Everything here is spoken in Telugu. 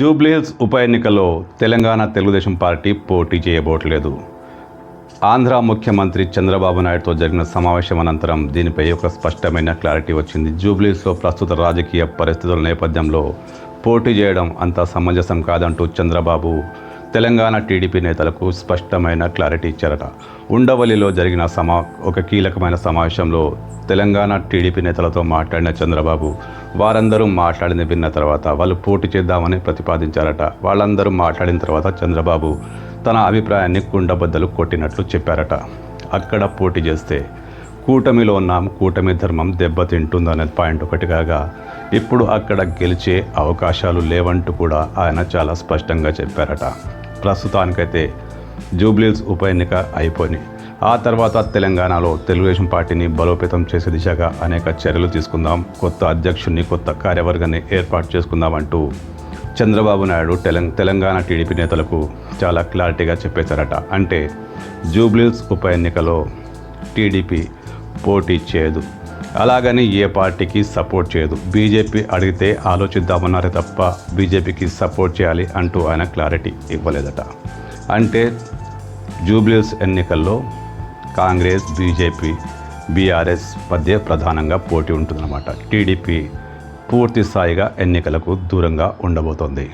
జూబ్లీహిల్స్ ఉప ఎన్నికలో తెలంగాణ తెలుగుదేశం పార్టీ పోటీ చేయబోట్లేదు. ఆంధ్ర ముఖ్యమంత్రి చంద్రబాబు నాయుడుతో జరిగిన సమావేశం అనంతరం దీనిపై ఒక స్పష్టమైన క్లారిటీ వచ్చింది. జూబ్లీహిల్స్లో ప్రస్తుత రాజకీయ పరిస్థితుల నేపథ్యంలో పోటీ చేయడం అంత సమంజసం కాదంటూ చంద్రబాబు తెలంగాణ టీడీపీ నేతలకు స్పష్టమైన క్లారిటీ ఇచ్చారట. ఉండవల్లిలో జరిగిన సమా ఒక కీలకమైన సమావేశంలో తెలంగాణ టీడీపీ నేతలతో మాట్లాడిన చంద్రబాబు వారందరూ మాట్లాడింది విన్న తర్వాత వాళ్ళు పోటీ చేద్దామని ప్రతిపాదించారట. వాళ్ళందరూ మాట్లాడిన తర్వాత చంద్రబాబు తన అభిప్రాయాన్ని కుండబద్దలు కొట్టినట్లు చెప్పారట. అక్కడ పోటీ చేస్తే కూటమిలో ఉన్నాం కూటమి ధర్మం దెబ్బతింటుందనే పాయింట్ ఒకటి కాగా ఇప్పుడు అక్కడ గెలిచే అవకాశాలు లేవంటూ కూడా ఆయన చాలా స్పష్టంగా చెప్పారట. ప్రస్తుతానికైతే జూబ్లీస్ ఉప ఎన్నిక అయిపోయినాయి ఆ తర్వాత తెలంగాణలో తెలుగుదేశం పార్టీని బలోపేతం చేసే దిశగా అనేక చర్యలు తీసుకుందాం కొత్త అధ్యక్షుడిని కొత్త కార్యవర్గాన్ని ఏర్పాటు చేసుకుందాం అంటూ చంద్రబాబు నాయుడు తెలంగ తెలంగాణ టీడీపీ నేతలకు చాలా క్లారిటీగా చెప్పేశారట. అంటే జూబ్లీస్ ఉప ఎన్నికలో టీడీపీ పోటీ చేయదు. అలాగని ఏ పార్టీకి సపోర్ట్ చేయదు. బీజేపీ అడిగితే ఆలోచిద్దామన్నారే తప్ప బీజేపీకి సపోర్ట్ చేయాలి అంటూ ఆయన క్లారిటీ ఇవ్వలేదట. అంటే జూబ్లీస్ ఎన్నికల్లో కాంగ్రెస్ బీజేపీ బీఆర్ఎస్ మధ్య ప్రధానంగా పోటీ ఉంటుందన్నమాట. టీడీపీ పూర్తి స్థాయిగా ఎన్నికలకు దూరంగా ఉండబోతోంది.